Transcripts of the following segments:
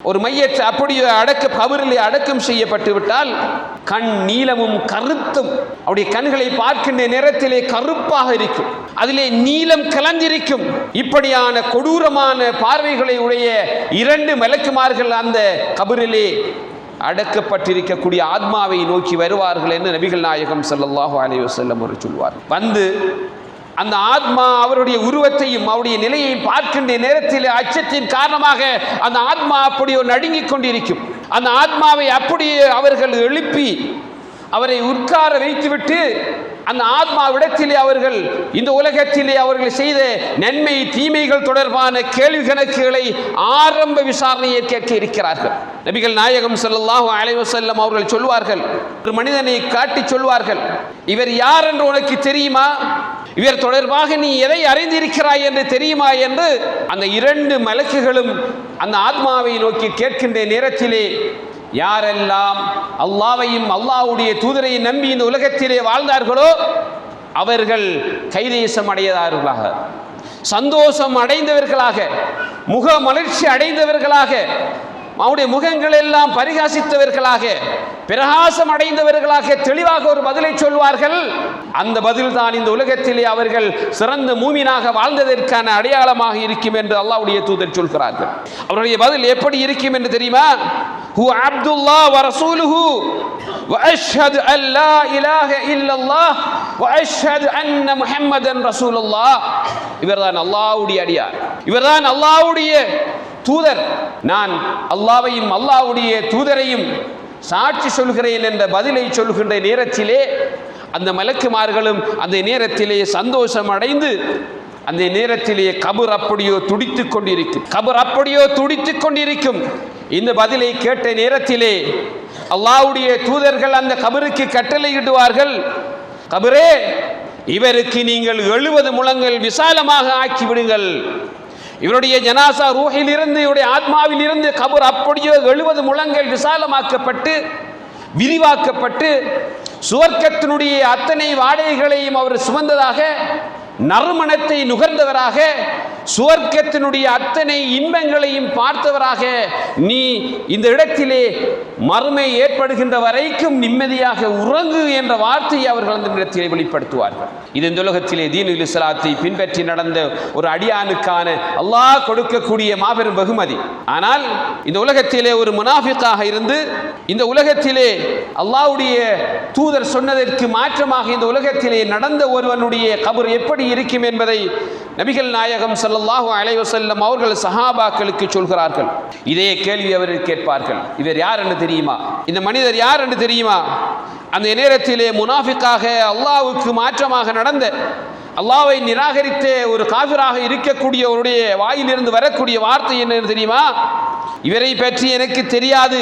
ஒரு மையற்ற அப்படியே அடக்க கபரிலே அடக்கம் செய்யப்பட்டு விட்டால் கண் நீளமும் கருத்தும் அவருடைய கண்களை பார்க்கின்ற நேரத்திலே கருப்பாக இருக்கும். அதிலே நீளம் கலந்திருக்கும். இப்படியான கொடூரமான பார்வைகளை உடைய இரண்டு மலக்குமார்கள் அந்த கபரிலே அடக்கப்பட்டிருக்கக்கூடிய ஆத்மாவை நோக்கி வருவார்கள் என்று நபிகள் நாயகம் ஸல்லல்லாஹு அலைவசல்லம் ஒரு சொல்வார் வந்து அந்த ஆத்மா அவருடைய உருவத்தையும் அவருடைய நிலையை பார்க்கின்ற நேரத்தில் அச்சத்தின் காரணமாக அந்த ஆத்மா அப்படியோ நடுங்கிக் கொண்டிருக்கும். அந்த ஆத்மாவை அப்படியே அவர்கள் எழுப்பி அவரை உட்கார வைத்துவிட்டு அந்த ஆத்மாவிடத்திலே அவர்கள் இந்த உலகத்திலே அவர்கள் செய்த நன்மை தீமைகள் தொடர்பான கேள்வி கணக்குகளை ஆரம்ப விசாரணையை கேட்க இருக்கிறார்கள். நபிகள் நாயகம் ஸல்லல்லாஹு அலைவசல்லம் அவர்கள் சொல்வார்கள் ஒரு மனிதனை காட்டி சொல்வார்கள் இவர் யார் என்று உனக்கு தெரியுமா? இவர் தொடர்பாக நீ எதை அறிந்திருக்கிறாய் என்று தெரியுமா? என்று அந்த இரண்டு மலக்குகளும் அந்த ஆத்மாவை நோக்கி கேட்கின்ற நேரத்திலே யாரெல்லாம் அல்லாவையும் அல்லாஹ்வுடைய தூதரையும் நம்பி இந்த உலகத்திலே வாழ்ந்தார்களோ அவர்கள் கைதேசம் அடையதார்களாக சந்தோஷம் அடைந்தவர்களாக முக மலர்ச்சி அடைந்தவர்களாக அவருடைய முகங்கள் எல்லாம் பரிகாசித்தவர்களாக பிரகாசம் அடைந்தவர்களாக தெளிவாக ஒரு பதிலை சொல்வார்கள் அந்த பதில் தான் இந்த உலகத்திலே அவர்கள் சிறந்த மூமினாக வாழ்ந்ததற்கான அடையாளமாக இருக்கும் என்று அல்லாஹ்வுடைய தூதர் சொல்கிறார்கள் அவருடைய பதில் எப்படி இருக்கும் என்று தெரியுமா ஹு அப்துல்லா வ ரசூலுஹு واشهد ان لا اله الا الله واشهد ان محمدا رسول الله இவர்தான் அல்லாஹ்வுடைய அடியார் இவர்தான் அல்லாஹ்வுடைய தூதர். நான் அல்லாவையும் அல்லாவுடைய தூதரையும் சாட்சி சொல்கிறேன் என்ற பதிலை சொல்கின்ற நேரத்திலே அந்த மலக்குமார்களும் அந்த நேரத்திலே சந்தோஷம் அடைந்து அந்த நேரத்திலே கபர் அப்படியோ துடித்து கொண்டிருக்கும். கபர் அப்படியோ துடித்து கொண்டிருக்கும். இந்த பதிலை கேட்ட நேரத்திலே அல்லாஹ்வுடைய தூதர்கள் அந்த கபருக்கு கட்டளையிடுவார்கள். கபரே இவருக்கு நீங்கள் எழுபது முழங்கள் விசாலமாக ஆக்கிவிடுங்கள். இவருடைய ஜனாசா ரூஹிலிருந்து இவருடைய ஆத்மாவில் இருந்து கபர் அப்படியோ எழுபது முழங்கள் விசாலமாக்கப்பட்டு விரிவாக்கப்பட்டு சுவர்க்கத்தினுடைய அத்தனை வாடகைகளையும் அவர் சுமந்ததாக நறுமணத்தை நுகர்ந்தவராக சுவர்க்கத்தினுடைய அத்தனை இன்பங்களையும் பார்த்தவராக நீ இந்த இடத்திலே மறுமை ஏற்படுகின்ற வரைக்கும் நிம்மதியாக உறங்கு என்ற வார்த்தையை அவர்கள் அந்த இடத்திலே வெளிப்படுத்துவார்கள். இது இந்த உலகத்திலே தீனுல் இஸ்லாத்தை பின்பற்றி நடந்த ஒரு அடியானுக்கான அல்லாஹ் கொடுக்கக்கூடிய மாபெரும் வெகுமதி. ஆனால் இந்த உலகத்திலே ஒரு முனாஃபிக்காக இருந்து இந்த உலகத்திலே அல்லாஹ்வுடைய தூதர் சொன்னதற்கு மாற்றமாக இந்த உலகத்திலே நடந்த ஒருவனுடைய கபர் எப்படி இருக்கும் என்பதை நபிகள் நாயகம் சல்லாஹூ அலைவசல்லம் அவர்கள் சஹாபாக்களுக்கு சொல்கிறார்கள். இதே கேள்வி அவர்கள் கேட்பார்கள். இவர் யார் என்று தெரியுமா? இந்த மனிதர் யார் என்று தெரியுமா? அந்த நேரத்திலே முனாஃபிக்காக அல்லாவுக்கு மாற்றமாக நடந்த அல்லாவை நிராகரித்து ஒரு காவிராக இருக்கக்கூடியவருடைய வாயிலிருந்து வரக்கூடிய வார்த்தை என்னன்னு தெரியுமா? இவரை பற்றி எனக்கு தெரியாது.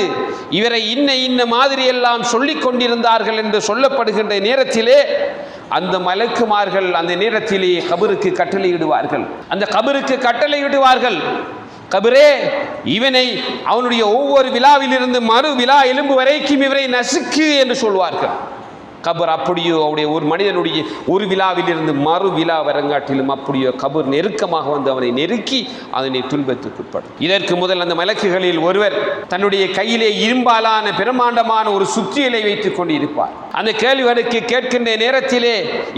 இவரை இன்ன இன்ன மாதிரி எல்லாம் சொல்லிக் கொண்டிருந்தார்கள் என்று சொல்லப்படுகின்ற நேரத்திலே அந்த மலக்குமார்கள் அந்த நேரத்திலே கபருக்கு கட்டளையிடுவார்கள். அந்த கபருக்கு கட்டளையிடுவார்கள். கபரே இவனை அவனுடைய ஒவ்வொரு விழாவிலிருந்து மறு விழா எலும்பு வரைக்கும் இவரை நசுக்கு என்று சொல்வார்கள். கபர் அப்படியோ அவருடைய ஒரு மனிதனுடைய ஒரு விழாவிலிருந்து மறு விழா வரங்காட்டிலும் அப்படியோ கபர் நெருக்கமாக வந்து அவனை நெருக்கி அதனை துன்பத்துக்குட்படும். இதற்கு முதல் அந்த மலக்குகளில் ஒருவர் தன்னுடைய கையிலே இரும்பாலான பிரமாண்டமான ஒரு சுத்தியலை வைத்துக் கொண்டு இருப்பார் அந்த கேள்விகளுக்கு கேட்கின்ற நேரத்திலே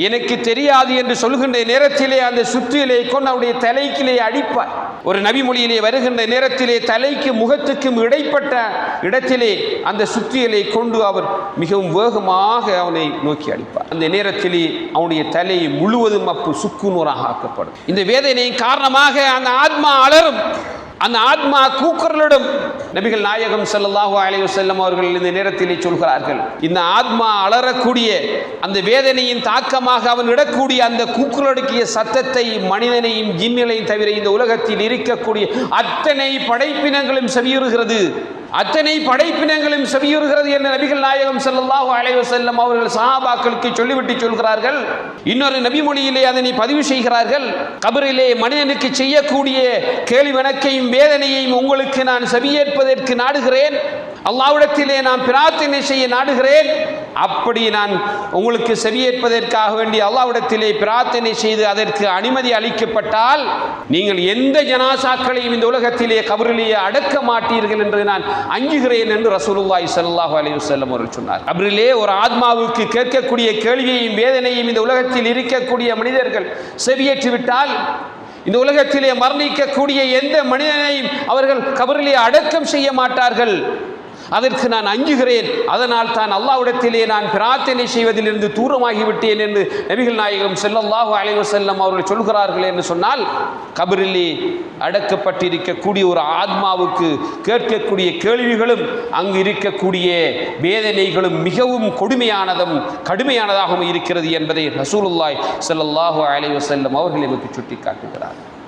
எனக்கு தெரியாது என்று சொல்கின்ற நேரத்திலே அந்த சுத்தியலை கொண்டு அவருடைய தலைக்கிலே அடிப்பார். ஒரு நபிமொழியிலே வருகின்ற நேரத்திலே தலைக்கு முகத்துக்கும் இடைப்பட்ட இடத்திலே அந்த சுத்தியலை கொண்டு அவர் மிகவும் வேகமாக அவனை நோக்கி அடிப்பார். அந்த நேரத்திலே அவனுடைய தலை முழுவதும் அப்பு சுக்குநூறாக ஆக்கப்படும். இந்த வேதனையின் காரணமாக அந்த ஆத்மா அலரும் அந்த ஆத்மா கூக்கர்களிடம் நபிகள் நாயகம் ஸல்லல்லாஹு அலைய செல்லும் அவர்கள் இந்த நேரத்திலே சொல்கிறார்கள் இந்த ஆத்மா அலறக்கூடிய அந்த வேதனையின் தாக்கமாக அவன் இடக்கூடிய அந்த கூக்குரலுக்கிய சத்தத்தை மனிதனையும் ஜின்னிலையும் தவிர இந்த உலகத்தில் இருக்கக்கூடிய அத்தனை படைப்பினங்களும் செவியுறுகிறது. அத்தனை படைப்பினங்களும் செவியுறுகிறது என்ற நபிகள் நாயகம் செல்லல்லாஹு அலைவ செல்லம் அவர்கள் சஹாபாக்களுக்கு சொல்லிவிட்டு சொல்கிறார்கள். இன்னொரு நபிமொழியிலே அதனை பதிவு செய்கிறார்கள். கபரிலே மனிதனுக்கு செய்யக்கூடிய கேள்வி வணக்கையும் வேதனையையும் உங்களுக்கு நான் செவியேற்பதற்கு நாடுகிறேன். அல்லாவிடத்திலே நான் பிரார்த்தனை செய்ய நாடுகிறேன். அப்படி நான் உங்களுக்கு செவியேற்பதற்காக வேண்டி அல்லாவிடத்திலே பிரார்த்தனை செய்து அதற்கு அனுமதி அளிக்கப்பட்டால் நீங்கள் எந்த ஜனாசாக்களையும் இந்த உலகத்திலே கபரிலேயே அடக்க மாட்டீர்கள் என்று நான் அஞ்சுகிறேன் என்று ரசூலுல்லாய் சல்லாஹ் அலிவசல்லம் அவர்கள் சொன்னார். கபரிலே ஒரு ஆத்மாவுக்கு கேட்கக்கூடிய கேள்வியையும் வேதனையும் இந்த உலகத்தில் இருக்கக்கூடிய மனிதர்கள் செவியேற்றி விட்டால் இந்த உலகத்திலே மரணிக்கக்கூடிய எந்த மனிதனையும் அவர்கள் கபரிலே அடக்கம் செய்ய மாட்டார்கள். அதற்கு நான் அஞ்சுகிறேன். அதனால் தான் அல்லாவிடத்திலே நான் பிரார்த்தனை செய்வதிலிருந்து தூரமாகிவிட்டேன் என்று நபிகள் நாயகம் செல்லல்லாஹு அலைவ செல்லம் அவர்கள் சொல்கிறார்கள் என்று சொன்னால் கபரிலே அடக்கப்பட்டிருக்கக்கூடிய ஒரு ஆத்மாவுக்கு கேட்கக்கூடிய கேள்விகளும் அங்கு இருக்கக்கூடிய வேதனைகளும் மிகவும் கொடுமையானதும் கடுமையானதாகவும் இருக்கிறது என்பதை ரசூலுல்லாய் செல்லல்லாஹு அலைவ செல்லம் அவர்கள் எமக்கு சுட்டி காட்டுகிறார்கள்